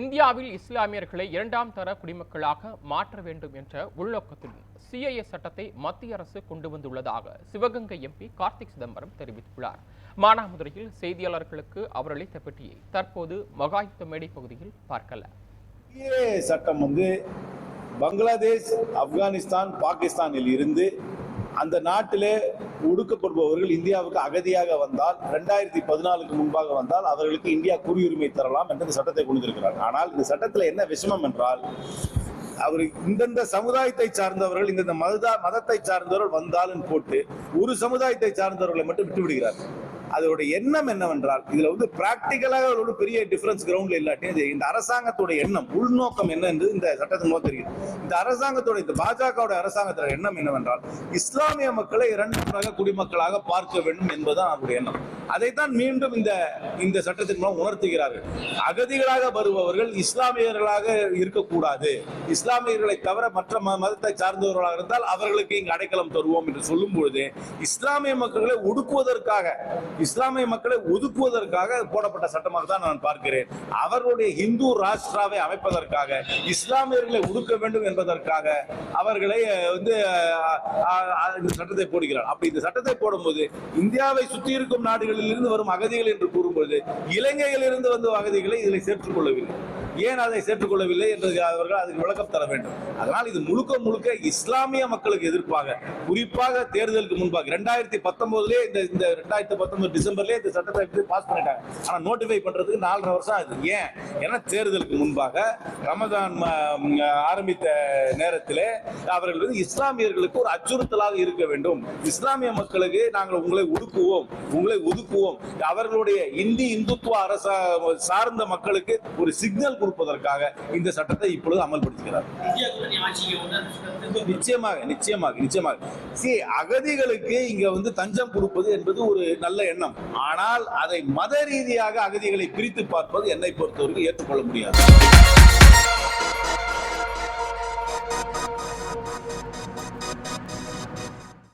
இந்தியாவில் இஸ்லாமியர்களை இரண்டாம் தர குடிமக்களாக மாற்ற வேண்டும் என்ற உள்நோக்கத்துடன் சிஐஏ சட்டத்தை மத்திய அரசு கொண்டு வந்துள்ளதாக சிவகங்கை எம்பி கார்த்திக் சிதம்பரம் தெரிவித்துள்ளார். மானாமதுரையில் செய்தியாளர்களுக்கு அவர் அளித்த பெட்டியை தற்போது மகாயுத்த மேடை பகுதியில் பார்க்கல. சிஏ சட்டம் வந்து பங்களாதேஷ் ஆப்கானிஸ்தான் பாகிஸ்தானில் இருந்து அந்த நாட்டிலே ஒடுக்கப்படுபவர்கள் இந்தியாவுக்கு அகதியாக வந்தால் ரெண்டாயிரத்தி பதினாலுக்கு முன்பாக வந்தால் அவர்களுக்கு இந்தியா குடியுரிமை தரலாம் என்று இந்த சட்டத்தை கொண்டிருக்கிறார் ஆனால் இந்த சட்டத்தில் என்ன விஷமம் என்றால் அவர் இந்தந்த சமுதாயத்தை சார்ந்தவர்கள் இந்தந்த மத மதத்தை சார்ந்தவர்கள் வந்தாலும் போட்டு ஒரு சமுதாயத்தை சார்ந்தவர்களை மட்டும் விட்டு விடுகிறார் அதோட எண்ணம் என்னவென்றால் இதுல வந்து பிராக்டிக்கலாக ஒரு பெரிய டிஃபரன்ஸ் கிரவுண்ட்ல இல்லாட்டியும் இந்த அரசாங்கத்தோட எண்ணம் உள்நோக்கம் என்ன என்று இந்த சட்டத்தின் மூலம் தெரியும் இந்த அரசாங்கத்தோட இந்த பாஜகவோட அரசாங்கத்தோட எண்ணம் என்னவென்றால் இஸ்லாமிய மக்களை இரண்டாம் குடிமக்களாக பார்க்க வேண்டும் என்பதுதான் அவருடைய எண்ணம். அதைத்தான் மீண்டும் இந்த இந்த சட்டத்தின் மூலம் உணர்த்துகிறார்கள். அகதிகளாக வருபவர்கள் இஸ்லாமியர்களாக இருக்கக்கூடாது. இஸ்லாமியர்களை தவிர மற்ற மதத்தை சார்ந்தவர்களாக இருந்தால் அவர்களுக்கு இங்கு அடைக்கலம் தருவோம் என்று சொல்லும் பொழுது இஸ்லாமிய மக்களை ஒடுக்குவதற்காக இஸ்லாமிய மக்களை ஒதுக்குவதற்காக போடப்பட்ட சட்டமாக தான் நான் பார்க்கிறேன். அவர்களுடைய இந்து ராஷ்டிராவை அமைப்பதற்காக இஸ்லாமியர்களை ஒடுக்க வேண்டும் என்பதற்காக அவர்களை வந்து இந்த சட்டத்தை போடுகிறார். அப்படி இந்த சட்டத்தை போடும்போது இந்தியாவை சுற்றி இருக்கும் நாடுகளில் இருந்து வரும் அகதிகள் என்று கூறும்பொழுது இலங்கையில் இருந்து வந்த அகதிகளை இதில் சேர்த்துக் கொள்ளவில்லை. ஏன் அதை சேர்த்துக்கொள்ளவில்லை என்று அவர்கள் அதுக்கு விளக்கம் தர வேண்டும். அதனால் இது முழுக்க முழுக்க இஸ்லாமிய மக்களுக்கு எதிர்ப்பாக. குறிப்பாக தேர்தலுக்கு முன்பாக. ரெண்டாயிரத்தி பத்தொன்பதுலேயே இந்த இந்த ரெண்டாயிரத்தி பத்தொன்பது டிசம்பர்லேயே இந்த சட்டத்தை எடுத்து பாஸ் பண்ணிட்டாங்க. ஆனால் நோட்டிஃபை பண்ணுறதுக்கு நாலரை வருஷம் ஆகுது. ஏன்? ஏன்னா தேர்தலுக்கு முன்பாக ரமதான் ம, ஆரம்பித்த நேரத்திலே அவர்கள் வந்து இஸ்லாமியர்களுக்கு ஒரு அச்சுறுத்தலாக இருக்க வேண்டும். இஸ்லாமிய மக்களுக்கு நாங்கள் உங்களை ஒடுக்குவோம். உங்களை ஒதுக்குவோம். அவர்களுடைய இந்தி இந்துத்துவ அரச சார்ந்த மக்களுக்கு ஒரு சிக்னல் கொடுப்பதற்காக இந்த சட்டத்தை இப்பொழுது அமல்படுத்துகிறார். நிச்சயமாக நிச்சயமாக நிச்சயமாக. சி அகதிகளுக்கு இங்க வந்து தஞ்சம் கொடுப்பது என்பது ஒரு நல்ல எண்ணம். ஆனால் அதை மத ரீதியாக அகதிகளை பிரித்து பார்ப்பது என்னை பொறுத்தவரைக்கும் ஏற்றுக்கொள்ள முடியாது.